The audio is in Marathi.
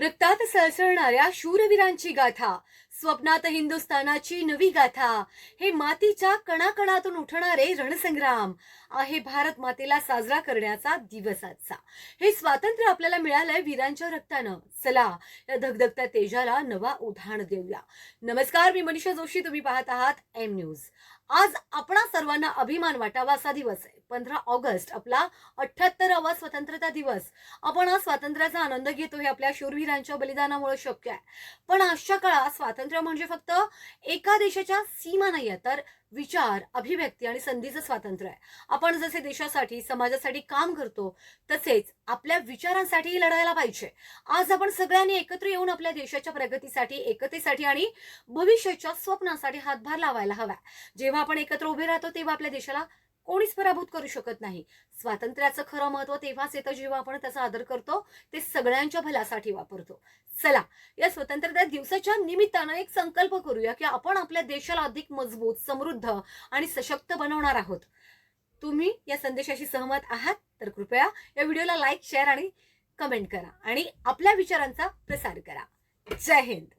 रक्तात सळसळणाऱ्या शूरवीरांची गाथा स्वप्नात हिंदुस्थानाची नवी गाथा हे मातीच्या कणाकणातून उठणारे रणसंग्राम आहे भारत मातेला साजरा करण्याचा दिवस आजचा. हे स्वातंत्र्य आपल्याला मिळालंय वीरांच्या रक्तानं. चला या धगधगत्या तेजाला नवा उधाण देऊया. नमस्कार मी मनीषा जोशी. तुम्ही पाहत आहात एम न्यूज आज आपणा सर्वांना अभिमान वाटावा असा दिवस आहे. पंधरा ऑगस्ट आपला अठ्याहत्तरावा स्वतंत्रता दिवस. आपण आज स्वातंत्र्याचा आनंद घेतो हे आपल्या शूरवीरांच्या बलिदानामुळे शक्य आहे. पण आजच्या काळात स्वातंत्र्य म्हणजे फक्त एका देशाच्या सीमा नाही आहे तर विचार अभिव्यक्ती आणि संधीचं स्वातंत्र्य आहे. आपण जसे देशासाठी समाजासाठी काम करतो तसेच आपल्या विचारांसाठीही लढायला पाहिजे. आज आपण सगळ्यांनी एकत्र येऊन आपल्या देशाच्या प्रगतीसाठी एकतेसाठी आणि भविष्याच्या स्वप्नासाठी हातभार लावायला हवा. जेव्हा आपण एकत्र उभे राहतो तेव्हा आपल्या देशाला कोणीच पराभूत करू शकत नाही. स्वातंत्र्याचं खरं महत्त्व तेव्हाच येतं जेव्हा आपण त्याचा आदर करतो ते सगळ्यांच्या भल्यासाठी वापरतो. चला या स्वतंत्रता दिवसाच्या निमित्तानं एक संकल्प करूया की आपण आपल्या देशाला अधिक मजबूत समृद्ध आणि सशक्त बनवणार आहोत. तुम्ही या संदेशाशी सहमत आहात? तर कृपया या व्हिडिओला लाईक शेअर आणि कमेंट करा आणि आपल्या विचारांचा प्रसार करा. जय हिंद!